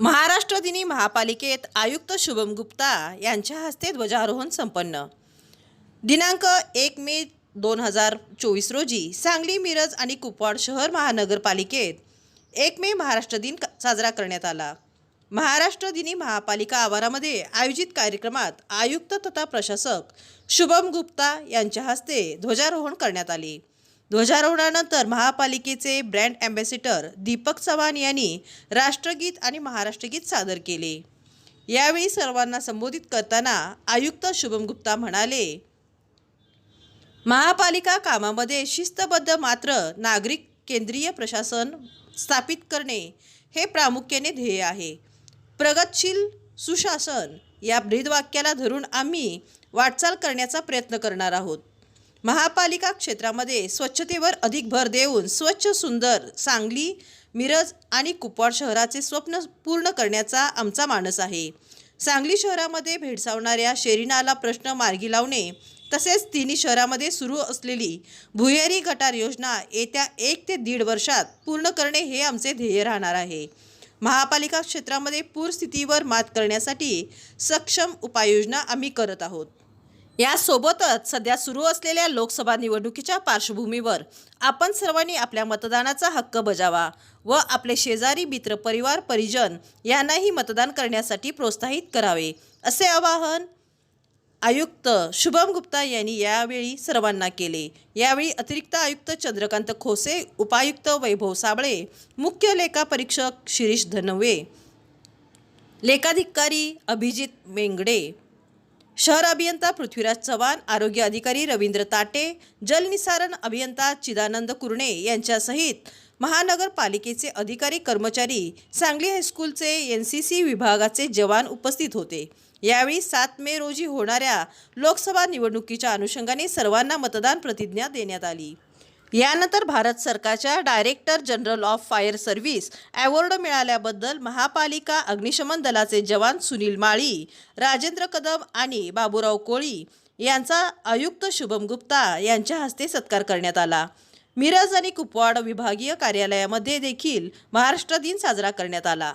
महाराष्ट्र दिनी महापालिकेत आयुक्त शुभम गुप्ता यांच्या हस्ते ध्वजारोहण संपन्न. दिनांक एक मे दोन हजार चोवीस रोजी सांगली मिरज आणि कुपवाड शहर महानगरपालिकेत एक मे महाराष्ट्र दिन साजरा करण्यात आला. महाराष्ट्र दिनी महापालिका आवारामध्ये आयोजित कार्यक्रमात आयुक्त तथा प्रशासक शुभम गुप्ता यांच्या हस्ते ध्वजारोहण करण्यात आले. ध्वजारोहणानंतर महापालिकेचे ब्रँड अँबॅसिडर दीपक चव्हाण यांनी राष्ट्रगीत आणि महाराष्ट्रगीत सादर केले. यावेळी सर्वांना संबोधित करताना आयुक्त शुभम गुप्ता म्हणाले महापालिका कामामध्ये शिस्तबद्ध मात्र नागरिक केंद्रीय प्रशासन स्थापित करणे हे प्रामुख्याने ध्येय आहे. प्रगतशील सुशासन या ब्रीदवाक्याला धरून आम्ही वाटचाल करण्याचा प्रयत्न करणार आहोत. महापालिका क्षेत्रामध्ये स्वच्छतेवर अधिक भर देऊन स्वच्छ सुंदर सांगली मिरज आणि कुपवाड शहराचे स्वप्न पूर्ण करण्याचा आमचा मानस आहे. सांगली शहरामध्ये भेडसावणाऱ्या शेरीनाला प्रश्न मार्गी लावणे तसेच तिन्ही शहरामध्ये सुरू असलेली भुयारी गटार योजना येत्या एक ते दीड वर्षात पूर्ण करणे हे आमचे ध्येय राहणार आहे. महापालिका क्षेत्रामध्ये पूरस्थितीवर मात करण्यासाठी सक्षम उपाययोजना आम्ही करत आहोत. यासोबतच सध्या सुरू असलेल्या लोकसभा निवडणुकीच्या पार्श्वभूमीवर आपण सर्वांनी आपल्या मतदानाचा हक्क बजावा व आपले शेजारी मित्र परिवार परिजन यांनाही मतदान करण्यासाठी प्रोत्साहित करावे असे आवाहन आयुक्त शुभम गुप्ता यांनी यावेळी सर्वांना केले. यावेळी अतिरिक्त आयुक्त चंद्रकांत खोसे उपायुक्त वैभव साबळे मुख्य लेखा परीक्षक शिरीष धनवे लेखाधिकारी अभिजित मेंगडे शहर अभियंता पृथ्वीराज चव्हाण आरोग्य अधिकारी रवींद्र ताटे जलनिसारण अभियंता चिदानंद कुरणे यांच्यासहित महानगरपालिकेचे अधिकारी कर्मचारी सांगली हायस्कूलचे एन सी सी विभागाचे जवान उपस्थित होते. यावेळी सात मे रोजी होणाऱ्या लोकसभा निवडणुकीच्या अनुषंगाने सर्वांना मतदान प्रतिज्ञा देण्यात आली. यानंतर भारत सरकारच्या director general of fire service award मिळाल्याबद्दल महापालिका अग्निशमन दलाचे जवान सुनील माळी राजेंद्र कदम आणि बाबूराव कोळी यांचा आयुक्त शुभम गुप्ता यांच्या हस्ते सत्कार करण्यात आला. मिरज आणि कुपवाड विभागीय कार्यालयामध्ये देखील महाराष्ट्र दिन साजरा करण्यात आला.